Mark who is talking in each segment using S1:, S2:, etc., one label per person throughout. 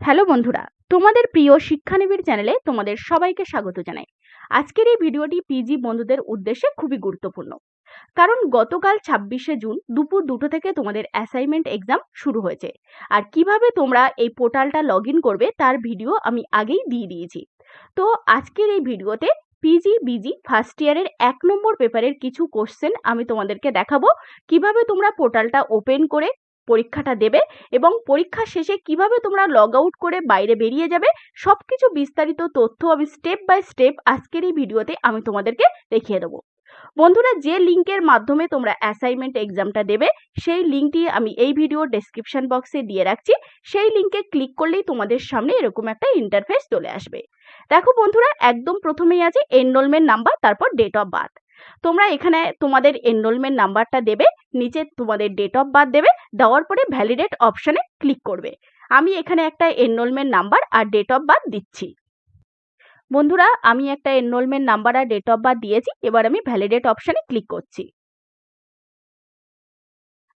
S1: Hello বন্ধুরা, তোমাদের প্রিয় শিক্ষানিবিড় চ্যানেলে তোমাদের সবাইকে স্বাগত জানাই। আজকের এই ভিডিওটি পিজি বন্ধুদের উদ্দেশ্যে খুবই গুরুত্বপূর্ণ। কারণ গতকাল ছাব্বিশে জুন দুপুর দুটো থেকে তোমাদের অ্যাসাইনমেন্ট এক্সাম শুরু হয়েছে। আর কীভাবে তোমরা এই পোর্টালটা লগ করবে তার ভিডিও আমি আগেই দিয়ে দিয়েছি। তো আজকের এই ভিডিওতে পিজি বিজি ফার্স্ট ইয়ারের এক নম্বর পেপারের কিছু কোশ্চেন আমি তোমাদেরকে দেখাবো। কীভাবে তোমরা পোর্টালটা ওপেন করে পরীক্ষাটা দেবে এবং পরীক্ষা শেষে কীভাবে তোমরা লগ আউট করে বাইরে বেরিয়ে যাবে সব কিছু বিস্তারিত তথ্য আমি স্টেপ বাই স্টেপ আজকের এই ভিডিওতে আমি তোমাদেরকে দেখিয়ে দেবো। বন্ধুরা, যে লিঙ্কের মাধ্যমে তোমরা অ্যাসাইনমেন্ট এক্সামটা দেবে, সেই লিঙ্কটি আমি এই ভিডিও ডেসক্রিপশন বক্সে দিয়ে রাখছি। সেই লিঙ্কে ক্লিক করলেই তোমাদের সামনে এরকম একটা ইন্টারফেস চলে আসবে। দেখো বন্ধুরা, একদম প্রথমেই আছে এনরোলমেন্ট নাম্বার তারপর ডেট অফ বার্থ তোমরা এখানে তোমাদের এনরোলমেন্ট নাম্বারটা দেবে, নিচে তোমাদের ডেট অফ বার্থ দেবে, দেওয়ার পরে ভ্যালিডেট অপশানে ক্লিক করবে। আমি এখানে একটা এনরোলমেন্ট নাম্বার আর ডেট অফ বার্থ দিচ্ছি। বন্ধুরা, আমি একটা এনরোলমেন্ট নাম্বার আর ডেট অফ বার্থ দিয়েছি, এবার আমি ভ্যালিডেট অপশানে ক্লিক করছি।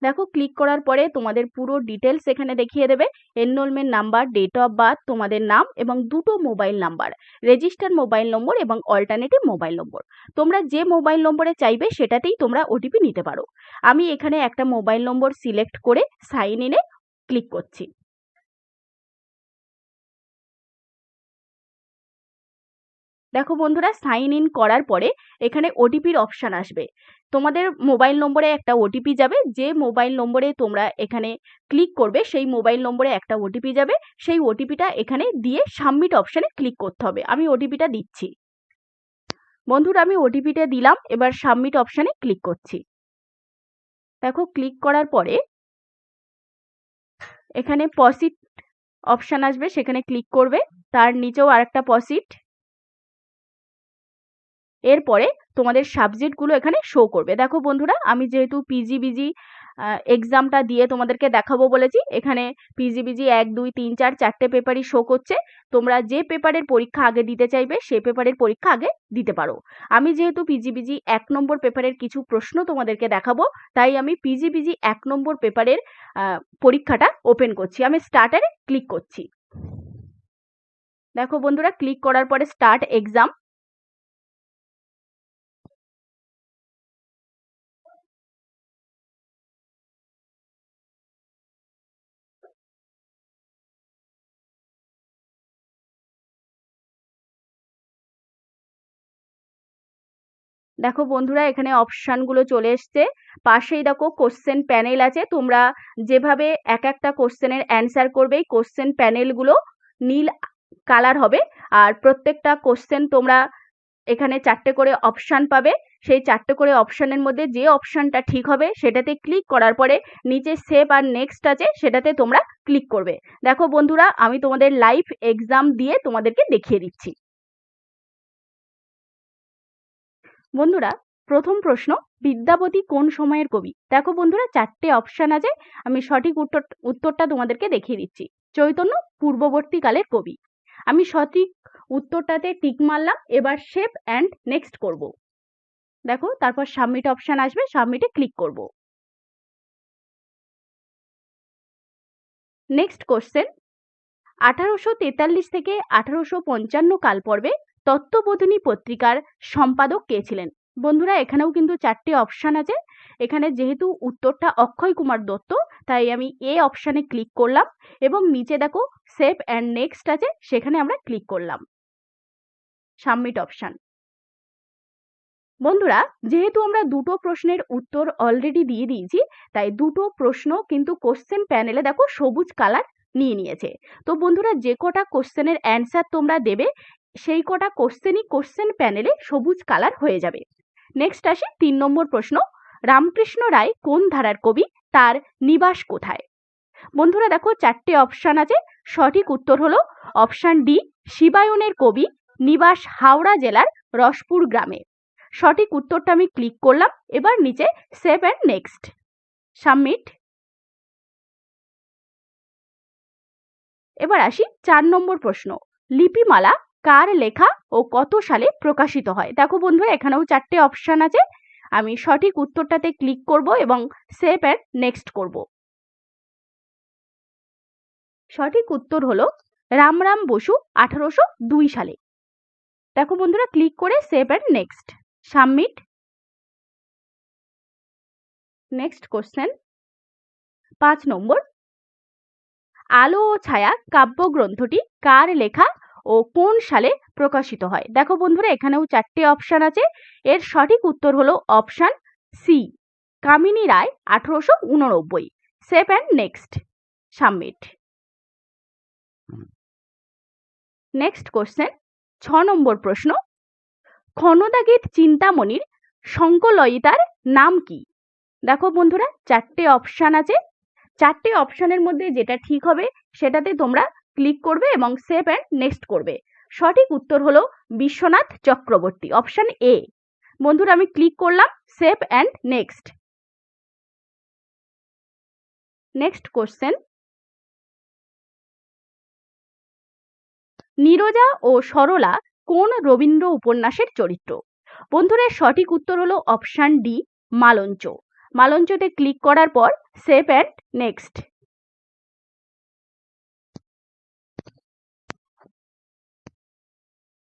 S1: দেখো ক্লিক করার পরে তোমাদের পুরো ডিটেলস এখানে দেখিয়ে দেবে। Enrolment number date of birth তোমাদের নাম এবং দুটো mobile number register mobile number এবং অল্টারনেটিভ মোবাইল নম্বর তোমরা যে মোবাইল নম্বরে চাইবে, সেটাতেই তোমরা ওটিপি নিতে পারো। আমি এখানে একটা মোবাইল নম্বর সিলেক্ট করে সাইন ইনে ক্লিক করছি। দেখো বন্ধুরা সাইন ইন করার পরে এখানে ওটিপির অপশান আসবে। তোমাদের মোবাইল নম্বরে একটা ওটিপি যাবে, যে মোবাইল নম্বরে তোমরা এখানে ক্লিক করবে, সেই মোবাইল নম্বরে একটা ওটিপি যাবে, সেই ওটিপিটা এখানে দিয়ে সাবমিট অপশানে ক্লিক করতে হবে। আমি ওটিপিটা দিচ্ছি। বন্ধুরা, আমি ওটিপিটা দিলাম, এবার সাবমিট অপশানে ক্লিক করছি। দেখো ক্লিক করার পরে এখানে পসিট অপশান আসবে, সেখানে ক্লিক করবে। তার নিচেও আরেকটা পসিট এরপরে তোমাদের সাবজেক্টগুলো এখানে শো করবে। দেখো বন্ধুরা, আমি যেহেতু পিজিবিজি এক্সামটা দিয়ে তোমাদেরকে দেখাবো বলেছি, এখানে পিজিবিজি এক, দুই, তিন, চার, চারটে পেপারই শো করছে। তোমরা যে পেপারের পরীক্ষা আগে দিতে চাইবে, সে পেপারের পরীক্ষা আগে দিতে পারো। আমি যেহেতু পিজিবিজি এক নম্বর পেপারের কিছু প্রশ্ন তোমাদেরকে দেখাবো, তাই আমি পিজিবিজি এক নম্বর পেপারের পরীক্ষাটা ওপেন করছি। আমি স্টার্টারে ক্লিক করছি। দেখো বন্ধুরা ক্লিক করার পরে স্টার্ট এক্সাম দেখো বন্ধুরা, এখানে অপশানগুলো চলে এসছে। পাশেই দেখো কোশ্চেন প্যানেল আছে। তোমরা যেভাবে এক একটা কোশ্চেনের অ্যান্সার করবে, এই কোশ্চেন প্যানেলগুলো নীল কালার হবে। আর প্রত্যেকটা কোশ্চেন তোমরা এখানে চারটে করে অপশান পাবে। সেই চারটে করে অপশানের মধ্যে যে অপশানটা ঠিক হবে, সেটাতে ক্লিক করার পরে নিচে সেভ আর নেক্সট আছে, সেটাতে তোমরা ক্লিক করবে। দেখো বন্ধুরা, আমি তোমাদের লাইভ এক্সাম দিয়ে তোমাদেরকে দেখিয়ে দিচ্ছি। বন্ধুরা, প্রথম প্রশ্ন বিদ্যাপতি কোন সময়ের কবি? দেখো বন্ধুরা, চারটে অপশান আছে, আমি সঠিক উত্তর, উত্তরটা তোমাদেরকে দেখিয়ে দিচ্ছি। চৈতন্য পূর্ববর্তীকালের কবি। আমি সঠিক উত্তরটাতে টিক মারলাম, এবার শেপ অ্যান্ড নেক্সট করব। দেখো, তারপর সাবমিট অপশান আসবে সাবমিটে ক্লিক করব। নেক্সট কোশ্চেন আঠারোশো তেতাল্লিশ থেকে আঠারোশো পঞ্চান্ন কাল পর্বে তত্ত্ববোধিনী পত্রিকার সম্পাদক কে ছিলেন? বন্ধুরা, এখানেও কিন্তু চারটে অপশান আছে। এখানে যেহেতু উত্তরটা অক্ষয় কুমার দত্ত, তাই আমি এ অপশানে ক্লিক করলাম এবং নিচে দেখো সেভ অ্যান্ড নেক্সট আছে, সেখানে আমরা ক্লিক করলাম। সাবমিট অপশান বন্ধুরা, যেহেতু আমরা দুটো প্রশ্নের উত্তর অলরেডি দিয়ে দিয়েছি, তাই দুটো প্রশ্ন কিন্তু কোশ্চেন প্যানেলে দেখো সবুজ কালার নিয়ে নিয়েছে। তো বন্ধুরা, যে কটা কোশ্চেনের অ্যান্সার তোমরা দেবে সেই কটা কোশ্চেনই কোশ্চেন প্যানেলে সবুজ কালার হয়ে যাবে। নেক্সট আসি তিন নম্বর প্রশ্ন, রামকৃষ্ণ রায় কোন ধারার কবি? তার নিবাস কোথায়? বন্ধুরা দেখো চারটে অপশান আছে, সঠিক উত্তর হলো অপশান ডি শিবায়নের কবি নিবাস হাওড়া জেলার রসপুর গ্রামে। সঠিক উত্তরটা আমি ক্লিক করলাম, এবার নিচে সেভ অ্যান্ড নেক্সট সাবমিট এবার আসি চার নম্বর প্রশ্ন, লিপিমালা কার লেখা ও কত সালে প্রকাশিত হয়। দেখো বন্ধুরা, এখানেও চারটে অপশান আছে। আমি সঠিক উত্তরটাতে ক্লিক করব এবং সেভ অ্যান্ড নেক্সট করব। সঠিক উত্তর হলো রামরাম বসু আঠারোশো দুই সালে। দেখো বন্ধুরা ক্লিক করে save and next submit next question পাঁচ নম্বর। আলো ও ছায়া কাব্যগ্রন্থটি কার লেখা ও কোন সালে প্রকাশিত হয়? দেখো বন্ধুরা, এখানেও চারটে অপশান আছে। এর সঠিক উত্তর হলো অপশান সি কামিনী রায় আঠারোশো উননব্বই। Save and next submit next question ছ নম্বর প্রশ্ন। ক্ষণদাগীর চিন্তামণির শঙ্কলয়িতার নাম কি? দেখো বন্ধুরা, চারটে অপশান আছে। চারটে অপশানের মধ্যে যেটা ঠিক হবে, সেটাতে তোমরা ক্লিক করবে এবং সেভ অ্যান্ড নেক্সট করবে। সঠিক উত্তর হলো বিশ্বনাথ চক্রবর্তী অপশান এ বন্ধুরা, আমি ক্লিক করলাম save and next next question Niraja ও সরলা কোন রবীন্দ্র উপন্যাসের চরিত্র? বন্ধুরা সঠিক উত্তর হলো অপশান ডি মালঞ্চ। মালঞ্চতে ক্লিক করার পর save and next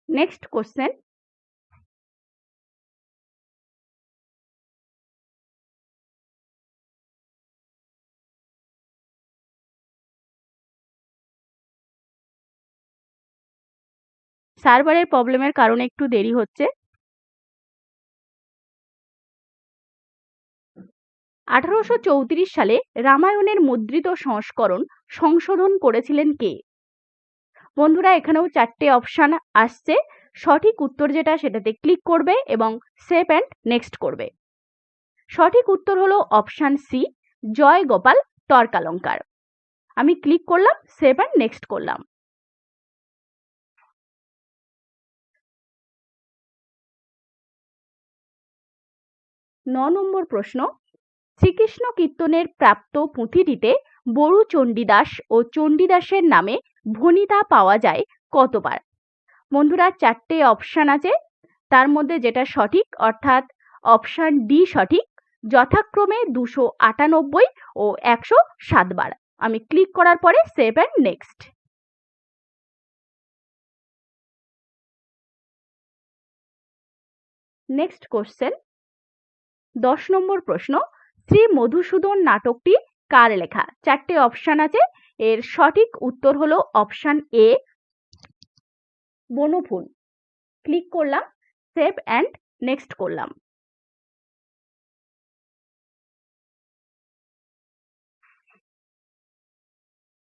S1: next question সার্ভারের প্রবলেমের কারণে একটু দেরি হচ্ছে। আঠারোশো চৌত্রিশ সালে রামায়ণের মুদ্রিত সংস্করণ সংশোধন করেছিলেন কে? বন্ধুরা, এখানেও চারটে অপশান আসছে। সঠিক উত্তর যেটা, সেটাতে ক্লিক করবে এবং সেভ অ্যান্ড নেক্সট করবে। সঠিক উত্তর হলো অপশান সি জয় গোপাল তর্কালঙ্কার। আমি ক্লিক করলাম সেভ অ্যান্ড নেক্সট করলাম। ন নম্বর প্রশ্ন, শ্রীকৃষ্ণ কীর্তনের প্রাপ্ত পুঁথিটিতে বড়ু চণ্ডীদাস ও চণ্ডীদাসের নামে ভনিতা পাওয়া যায় কতবার? বন্ধুরা, চারটে অপশান আছে। তার মধ্যে যেটা সঠিক, অর্থাৎ অপশান ডি সঠিক, যথাক্রমে দুশো আটানব্বই ও একশো সাতবার। আমি ক্লিক করার পরে save and next next question দশ নম্বর প্রশ্ন, শ্রী মধুসূদন নাটকটি কার লেখা? চারটে অপশান আছে। এর সঠিক উত্তর হলো অপশান এ বনফুল। ক্লিক করলাম সেভ অ্যান্ড নেক্সট করলাম।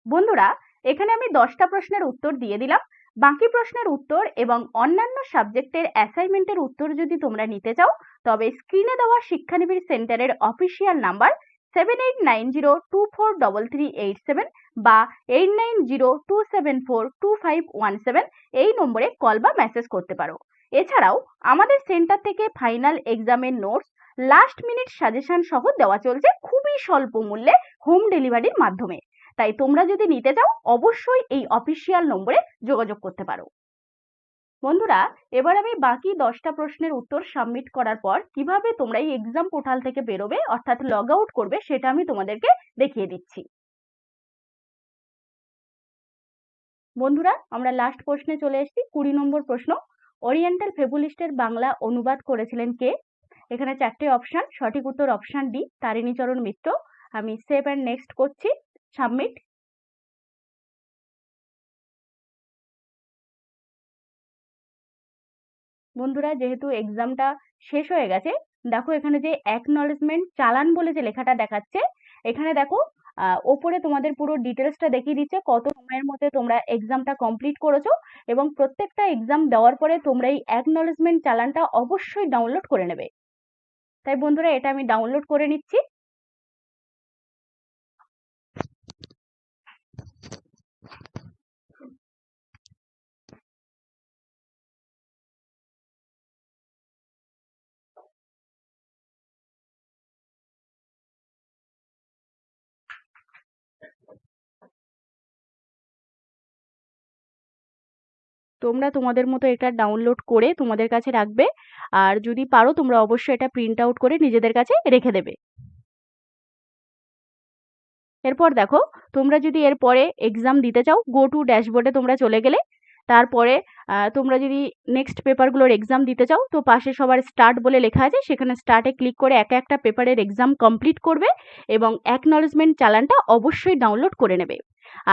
S1: বন্ধুরা, এখানে আমি দশটা প্রশ্নের উত্তর দিয়ে দিলাম। বাকি প্রশ্নের উত্তর এবং অন্যান্য সাবজেক্টের অ্যাসাইনমেন্টের উত্তর যদি তোমরা নিতে চাও, তবে স্ক্রিনে দেওয়া শিক্ষানিবিড় সেন্টারের official number seven eight nine zero two four double three eight seven বা eight nine zero two seven four two five one seven এই নম্বরে কল বা মেসেজ করতে পারো। এছাড়াও আমাদের সেন্টার থেকে ফাইনাল এক্সামের নোটস লাস্ট মিনিট সাজেশন সহ দেওয়া চলছে খুবই স্বল্প মূল্যে হোম ডেলিভারির মাধ্যমে। তাই তোমরা যদি নিতে চাও, অবশ্যই এই অফিসিয়াল নম্বরে যোগাযোগ করতে পারো। বন্ধুরা, এবার আমি বাকি দশটা প্রশ্নের উত্তর সাবমিট করার পর কীভাবে তোমরা এই এক্সাম পোর্টাল থেকে বেরোবে, অর্থাৎ লগ আউট করবে, সেটা আমি তোমাদেরকে দেখিয়ে দিচ্ছি। বন্ধুরা, আমরা লাস্ট প্রশ্নে চলে এসেছি, কুড়ি নম্বর প্রশ্ন। ওরিয়েন্টাল ফেবুলিস্টের বাংলা অনুবাদ করেছিলেন কে? এখানে চারটে অপশন সঠিক উত্তর অপশন ডি তারিণীচরণ মিত্র। আমি সেভ অ্যান্ড নেক্সট করছি সাবমিট বন্ধুরা, যেহেতু এক্সামটা শেষ হয়ে গেছে, দেখো এখানে যে অ্যাকনলেজমেন্ট চালান বলে যে লেখাটা দেখাচ্ছে, এখানে দেখো ওপরে তোমাদের পুরো ডিটেলসটা দেখিয়ে দিচ্ছে, কত সময়ের মধ্যে তোমরা এক্সামটা কমপ্লিট করেছ এবং প্রত্যেকটা এক্সাম দেওয়ার পরে তোমরা এই অ্যাকনলেজমেন্ট চালানটা অবশ্যই ডাউনলোড করে নেবে। তাই বন্ধুরা, এটা আমি ডাউনলোড করে নিচ্ছি। তোমরা তোমাদের মতো এটা ডাউনলোড করে তোমাদের কাছে রাখবে। আর যদি পারো, তোমরা অবশ্যই এটা প্রিন্ট আউট করে নিজেদের কাছে রেখে দেবে। এরপর দেখো, তোমরা যদি এরপরে এক্সাম দিতে চাও গো টু ড্যাশবোর্ডে তোমরা চলে গেলে তারপরে তোমরা যদি নেক্সট পেপারগুলোর এক্সাম দিতে চাও, তো পাশে সবার স্টার্ট বলে লেখা আছে, সেখানে স্টার্টে ক্লিক করে এক একটা পেপারের এক্সাম কমপ্লিট করবে এবং অ্যাকনলেজমেন্ট চালানটা অবশ্যই ডাউনলোড করে নেবে।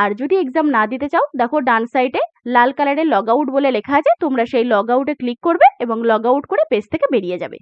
S1: আর যদি এক্সাম না দিতে চাও, দেখো ডান সাইডে লাল কালারের লগ আউট বলে লেখা আছে, তোমরা সেই লগ আউটে ক্লিক করবে এবং লগ আউট করে পেজ থেকে বেরিয়ে যাবে।